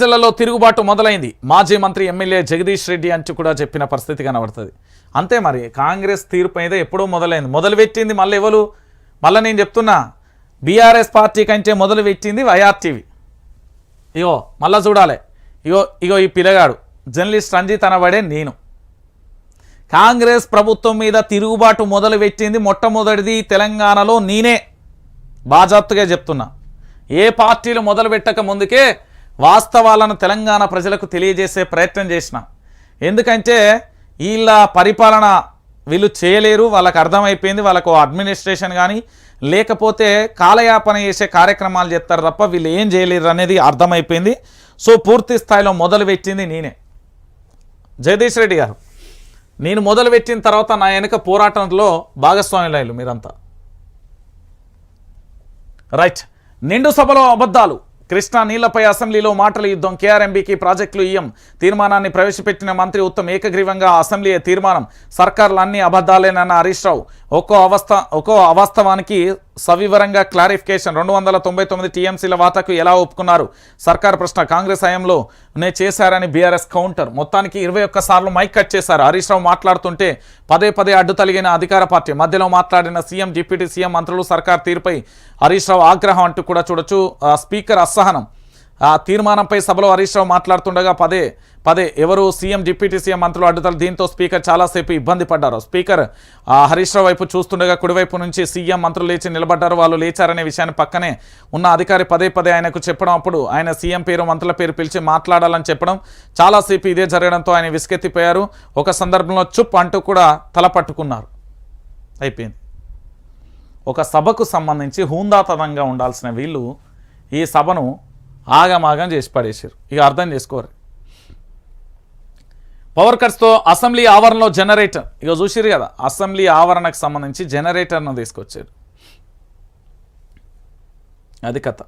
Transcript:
జిల్లాలో తిరుగుబాటు మొదలైంది. మాజీ మంత్రి ఎమ్మెల్యే జగదీష్ రెడ్డి అంటూ కూడా చెప్పిన పరిస్థితి కనబడుతుంది. అంతే మరి కాంగ్రెస్ తీర్పు అయితే ఎప్పుడో మొదలైంది. మొదలుపెట్టింది మళ్ళీ ఎవరు? మళ్ళీ నేను చెప్తున్నా బీఆర్ఎస్ పార్టీ కంటే మొదలు పెట్టింది వైఆర్టీవీ ఇగో మళ్ళా చూడాలి. ఇగో ఇగో ఈ పిల్లగాడు జర్నలిస్ట్ రంజిత్ అనబడే నేను. కాంగ్రెస్ ప్రభుత్వం మీద తిరుగుబాటు మొదలు పెట్టింది మొట్టమొదటిది తెలంగాణలో నేనే. బాజాప్తుగా చెప్తున్నా. ఏ పార్టీలు మొదలు పెట్టక ముందుకే వాస్తవాలను తెలంగాణ ప్రజలకు తెలియజేసే ప్రయత్నం చేసిన. ఎందుకంటే వీళ్ళ పరిపాలన వీళ్ళు చేయలేరు వాళ్ళకు అర్థమైపోయింది వాళ్ళకు అడ్మినిస్ట్రేషన్ కానీ లేకపోతే కాలయాపన చేసే కార్యక్రమాలు చేస్తారు తప్ప వీళ్ళు ఏం చేయలేరు అనేది అర్థమైపోయింది. సో పూర్తి స్థాయిలో మొదలుపెట్టింది నేనే. జగదీష్ రెడ్డి గారు నేను మొదలుపెట్టిన తర్వాత నా వెనుక పోరాటంలో భాగస్వాములయ్యారు మీరంతా. రైట్ నిండు సభలో అబద్ధాలు. కృష్ణా నీళ్ళపై అసెంబ్లీలో మాటల యుద్ధం. కేఆర్ఎంబీకి ప్రాజెక్టులు ఇయ్యం. తీర్మానాన్ని ప్రవేశపెట్టిన మంత్రి ఉత్తమ్ ఏకగ్రీవంగా అసెంబ్లీ తీర్మానం. సర్కార్లు అన్ని అబద్ధాలేనన్న హరీష్ రావు. ఒక్కో అవస్థ ఒక్కో అవాస్తవానికి సవివరంగా క్లారిఫికేషన్. రెండు వందల తొంభై తొమ్మిది టీఎంసీల వాటాకు ఎలా ఒప్పుకున్నారు? సర్కార్ ప్రశ్న కాంగ్రెస్ హయాంలో నే చేశారని బీఆర్ఎస్ కౌంటర్. మొత్తానికి ఇరవై సార్లు మైక్ కట్ చేశారు. హరీష్ రావు మాట్లాడుతుంటే పదే పదే అడ్డు తలిగిన అధికార పార్టీ. మధ్యలో మాట్లాడిన సీఎం డిప్యూటీ సీఎం మంత్రులు సర్కార్ తీరుపై హరీష్ రావు ఆగ్రహం అంటూ కూడా చూడొచ్చు. స్పీకర్ అసహనం. ఆ తీర్మానంపై సభలో హరీష్ రావు మాట్లాడుతుండగా పదే పదే ఎవరు సీఎం డిప్యూటీ సీఎం మంత్రులు అడ్డుతారు దీంతో స్పీకర్ చాలాసేపు ఇబ్బంది పడ్డారు. స్పీకర్ ఆ, హరీష్ రావు వైపు చూస్తుండగా కుడివైపు నుంచి సీఎం మంత్రులు లేచి నిలబడ్డారు. వాళ్ళు లేచారనే విషయాన్ని పక్కనే ఉన్న అధికారి పదే పదే ఆయనకు చెప్పడం. అప్పుడు ఆయన సీఎం పేరు మంత్రుల పేరు పిలిచి మాట్లాడాలని చెప్పడం. చాలాసేపు ఇదే జరగడంతో ఆయన విసుకెత్తిపోయారు ఒక సందర్భంలో చుప్ అంటూ కూడా తల పట్టుకున్నారు. అయిపోయింది. ఒక సభకు సంబంధించి హూందాతనంగా ఉండాల్సిన వీళ్ళు ఈ సభను ఆగమాగం చేసి పడేశారు. ఇక అర్థం చేసుకోరు. పవర్ కట్స్తో అసెంబ్లీ ఆవరణలో జనరేటర్ ఇక చూసిరు కదా అసెంబ్లీ ఆవరణకు సంబంధించి జనరేటర్ను తీసుకొచ్చారు. అది కథ.